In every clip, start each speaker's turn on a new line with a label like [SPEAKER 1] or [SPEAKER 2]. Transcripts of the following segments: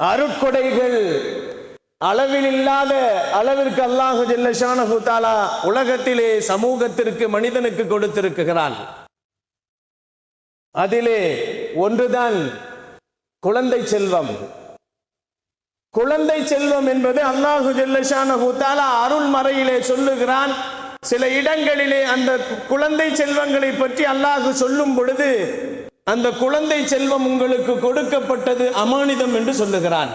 [SPEAKER 1] அருட்கொடைகள் அளவில் இல்லாத அளவிற்கு அல்லாஹு ஜெல்லஷான தாலா உலகத்திலே சமூகத்திற்கு மனிதனுக்கு கொடுத்திருக்கிறான் அதிலே ஒன்றுதான் குழந்தை செல்வம். குழந்தை செல்வம் என்பது அல்லாஹு ஜெல்லஷான தாலா அருள் மறையிலே சொல்லுகிறான். சில இடங்களிலே அந்த குழந்தை செல்வங்களை பற்றி அல்லாஹு சொல்லும் பொழுது அந்த குழந்தை செல்வம் உங்களுக்கு கொடுக்கப்பட்டது அமானிதம் என்று சொல்லுகிறான்.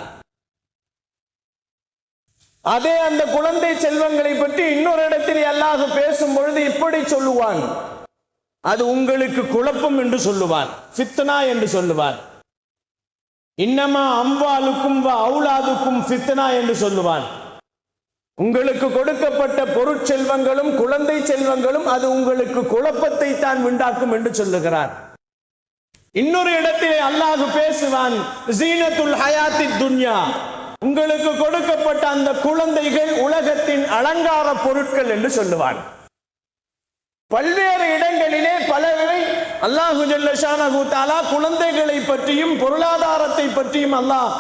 [SPEAKER 1] அதே அந்த குழந்தை செல்வங்களை பற்றி இன்னொரு இடத்தில் அல்லாஹ் பேசும் பொழுது இப்படி சொல்லுவான். அது உங்களுக்கு குழப்பம் என்று சொல்லுவான் ஃபித்னா என்று சொல்லுவான். இன்னமா அம்பாலுக்கும் அவுலாதுக்கும் ஃபித்னா என்று சொல்லுவான். உங்களுக்கு கொடுக்கப்பட்ட பொருட்செல்வங்களும் குழந்தை செல்வங்களும் அது உங்களுக்கு குழப்பத்தை தான் உண்டாக்கும் என்று சொல்லுகிறார். இன்னொரு இடத்திலே அல்லாஹ் பேசுவான் ஜீனத்துல் ஹயாத்தி துன்யா. உங்களுக்கு கொடுக்கப்பட்ட அந்த குழந்தைகள் உலகத்தின் அலங்கார பொருட்கள் என்று சொல்லுவான் பல்வேறு இடங்களிலே பலவை அல்லாஹு ஜல்லஷானஹு குழந்தைகளை பற்றியும் பொருளாதாரத்தை பற்றியும் அல்லாஹ்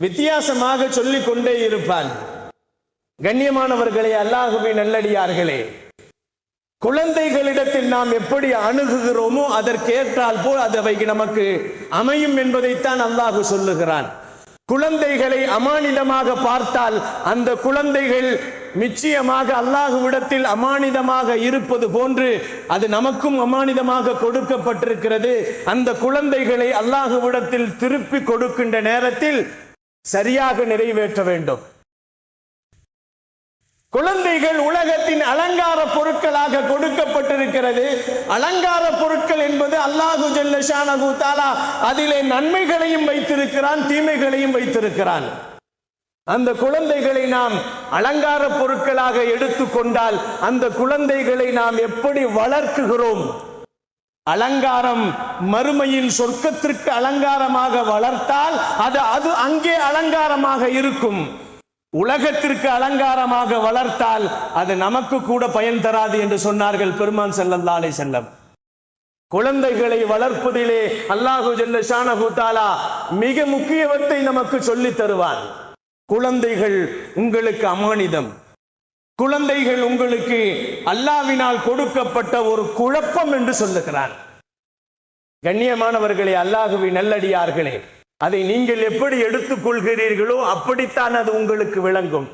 [SPEAKER 1] வித்தியாசமாக சொல்லிக் கொண்டே இருப்பான். கண்ணியமானவர்களே அல்லாஹுவின் நல்லடியார்களே குழந்தைகளிடத்தில் நாம் எப்படி அணுகுகிறோமோ அதற்கேற்றால் போல் அது நமக்கு அமையும் என்பதைத்தான் அல்லாஹு சொல்லுகிறான். குழந்தைகளை அமானிதமாக பார்த்தால் அந்த குழந்தைகள் நிச்சயமாக அல்லாஹுவிடத்தில் அமானிதமாக இருப்பது போன்று அது நமக்கும் அமானிதமாக கொடுக்கப்பட்டிருக்கிறது. அந்த குழந்தைகளை அல்லாஹுவிடத்தில் திருப்பி கொடுக்கின்ற நேரத்தில் சரியாக நிறைவேற்ற வேண்டும். குழந்தைகள் உலகத்தின் அலங்கார பொருட்களாக கொடுக்கப்பட்டிருக்கிறது. அலங்கார பொருட்கள் என்பது அல்லாஹு ஜல்லஷானகு தாலா அதிலே நன்மைகளையும் வைத்திருக்கிறான் தீமைகளையும் வைத்திருக்கிறான். அந்த குழந்தைகளை நாம் அலங்கார பொருட்களாக எடுத்துக்கொண்டால் அந்த குழந்தைகளை நாம் எப்படி வளர்க்குகிறோம்? அலங்காரம் மறுமையின் சொர்க்கத்திற்கு அலங்காரமாக வளர்த்தால் அது அது அங்கே அலங்காரமாக இருக்கும். உலகத்திற்கு அலங்காரமாக வளர்த்தால் அது நமக்கு கூட பயன் தராது என்று சொன்னார்கள் பெருமான் செல்லல்லாலே செல்லம் குழந்தைகளை வளர்ப்பதிலே அல்லாஹு ஜல்ல மிக முக்கியவத்தை நமக்கு சொல்லித் தருவான் குழந்தைகள் உங்களுக்கு அமானிதம். குழந்தைகள் உங்களுக்கு அல்லாவினால் கொடுக்கப்பட்ட ஒரு குழப்பம் என்று சொல்லுகிறான் கண்ணியமானவர்களே அல்லாஹுவி நல்லடியார்களே அதை நீங்கள் எப்படி எடுத்துக்கொள்கிறீர்களோ அப்படித்தான் அது உங்களுக்கு விளங்கும்.